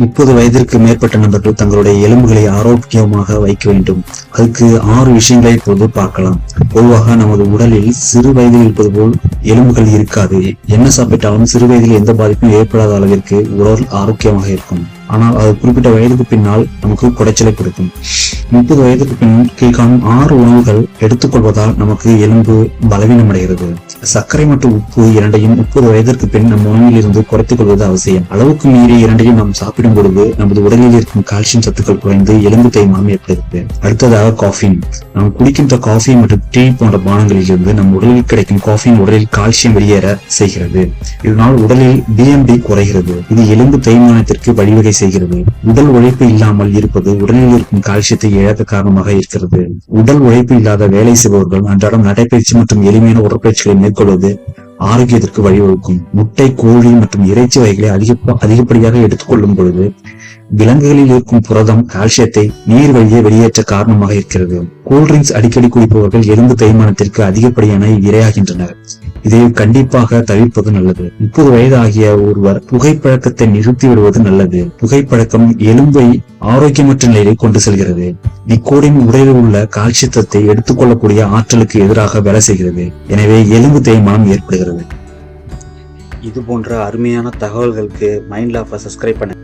முப்பது வயதிற்கு மேற்பட்ட நபர்கள் தங்களுடைய எலும்புகளை ஆரோக்கியமாக வைக்க வேண்டும். அதுக்கு ஆறு விஷயங்களை இப்போது பார்க்கலாம். பொதுவாக நமது உடலில் சிறு வயதில் இருப்பது போல் எலும்புகள் இருக்காது. என்ன சாப்பிட்டாலும் சிறு வயதில் எந்த பாதிப்பும் ஏற்படாத அளவிற்கு உடல் ஆரோக்கியமாக இருக்கும். ஆனால் அது குறிப்பிட்ட வயதுக்கு பின்னால் நமக்கு குடைச்சலை கொடுக்கும். முப்பது வயதுக்கு பின் கீழ்காணும் ஆறு உணவுகள் எடுத்துக்கொள்வதால் நமக்கு எலும்பு பலவீனமடைகிறது. சர்க்கரை மற்றும் உப்பு இரண்டையும் முப்பது வயதிற்கு பின் நம் உணவில் இருந்து குறைத்துக் கொள்வது அவசியம். அளவுக்கு மீறி இரண்டையும் நாம் சாப்பிடும் பொழுது நமது உடலில் இருக்கும் கால்சியம் சத்துக்கள் குறைந்து எலும்பு தேய்மானம் ஏற்படுகிறது அடுத்ததாக காஃபின். நாம் குடிக்கின்ற காஃபி மற்றும் டீ போன்ற பானங்களில் இருந்து நம் உடலில் கிடைக்கும் காஃபின் உடலில் கால்சியம் வெளியேற செய்கிறது. இதனால் உடலில் பிஎம்பி குறைகிறது. இது எலும்பு தேய்மானத்திற்கு வழிவகை செய்கிறது. உடல் உழைப்பு இல்லாமல் இருப்பது உடலில் இருக்கும் கால்சியத்தை இழக்க காரணமாக இருக்கிறது. உடல் உழைப்பு இல்லாத வேலை செய்பவர்கள் அன்றாடம் நடைபயிற்சி மற்றும் எளிமையான உடற்பயிற்சிகளை மேற்கொள்வது ஆரோக்கியத்திற்கு வழிவகுக்கும். முட்டை கோழி மற்றும் இறைச்சி வகைகளை அதிக அதிகப்படியாக எடுத்துக்கொள்ளும் பொழுது விலங்குகளில் இருக்கும் புரதம் கால்சியத்தை நீர் வழியே வெளியேற்ற காரணமாக இருக்கிறது. கூல்ட்ரிங்க்ஸ் அடிக்கடி குடிப்பவர்கள் எலும்பு தேய்மானத்திற்கு அதிகப்படியான இரையாகின்றனர். இதை கண்டிப்பாக தவிர்ப்பது நல்லது. முப்பது வயது ஆகிய ஒருவர் புகைப்பழக்கத்தை நிறுத்தி விடுவது நல்லது. புகைப்பழக்கம் எலும்பை ஆரோக்கியமற்ற நிலையை கொண்டு செல்கிறது. நிக்கோடின் உடலில் உள்ள கால்சியத்தை எடுத்துக்கொள்ளக்கூடிய ஆற்றலுக்கு எதிராக வேலை செய்கிறது. எனவே எலும்பு தேய்மானம் ஏற்படுகிறது. இது போன்ற அருமையான தகவல்களுக்கு மைண்ட் லாஃபை சப்ஸ்கிரைப் பண்ண